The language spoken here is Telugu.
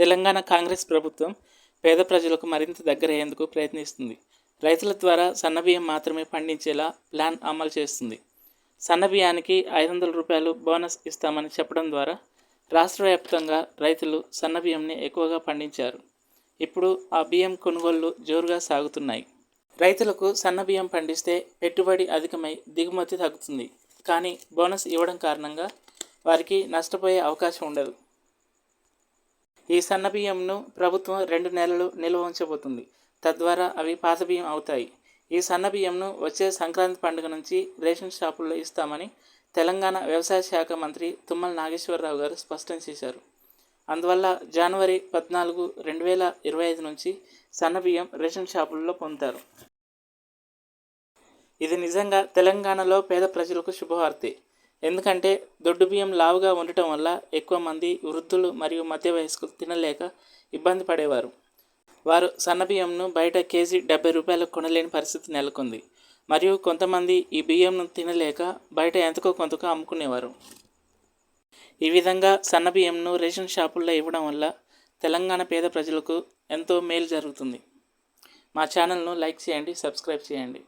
తెలంగాణ కాంగ్రెస్ ప్రభుత్వం పేద ప్రజలకు మరింత దగ్గరయ్యేందుకు ప్రయత్నిస్తుంది. రైతుల ద్వారా సన్నబియ్యం మాత్రమే పండించేలా ప్లాన్ అమలు చేస్తుంది. సన్నబియ్యానికి ఐదు వందల రూపాయలు బోనస్ ఇస్తామని చెప్పడం ద్వారా రాష్ట్ర వ్యాప్తంగా రైతులు సన్నబియ్యంని ఎక్కువగా పండించారు. ఇప్పుడు ఆ బియ్యం కొనుగోళ్ళు జోరుగా సాగుతున్నాయి. రైతులకు సన్నబియ్యం పండిస్తే పెట్టుబడి అధికమై దిగుమతి తగ్గుతుంది. కానీ బోనస్ ఇవ్వడం కారణంగా వారికి నష్టపోయే అవకాశం ఉండదు. ఈ సన్న బియ్యంను ప్రభుత్వం రెండు నెలలు నిల్వ ఉంచబోతుంది. తద్వారా అవి పాత బియ్యం అవుతాయి. ఈ సన్న బియ్యంను వచ్చే సంక్రాంతి పండుగ నుంచి రేషన్ షాపుల్లో ఇస్తామని తెలంగాణ వ్యవసాయ శాఖ మంత్రి తుమ్మల నాగేశ్వరరావు గారు స్పష్టం చేశారు. అందువల్ల జనవరి పద్నాలుగు రెండు వేల ఇరవై ఐదు నుంచి సన్నబియ్యం రేషన్ షాపుల్లో పొందుతారు. ఇది నిజంగా తెలంగాణలో పేద ప్రజలకు శుభవార్తే. ఎందుకంటే దొడ్డు బియ్యం లావుగా ఉండటం వల్ల ఎక్కువ మంది వృద్ధులు మరియు మధ్య వయస్కులు తినలేక ఇబ్బంది పడేవారు. వారు సన్న బియ్యంను బయట కేజీ డెబ్బై రూపాయలకు కొనలేని పరిస్థితి నెలకొంది. మరియు కొంతమంది ఈ బియ్యంను తినలేక బయట ఎంతకో కొంతకో అమ్ముకునేవారు. ఈ విధంగా సన్న బియ్యంను రేషన్ షాపుల్లో ఇవ్వడం వల్ల తెలంగాణ పేద ప్రజలకు ఎంతో మేలు జరుగుతుంది. మా ఛానల్ను లైక్ చేయండి సబ్స్క్రైబ్ చేయండి.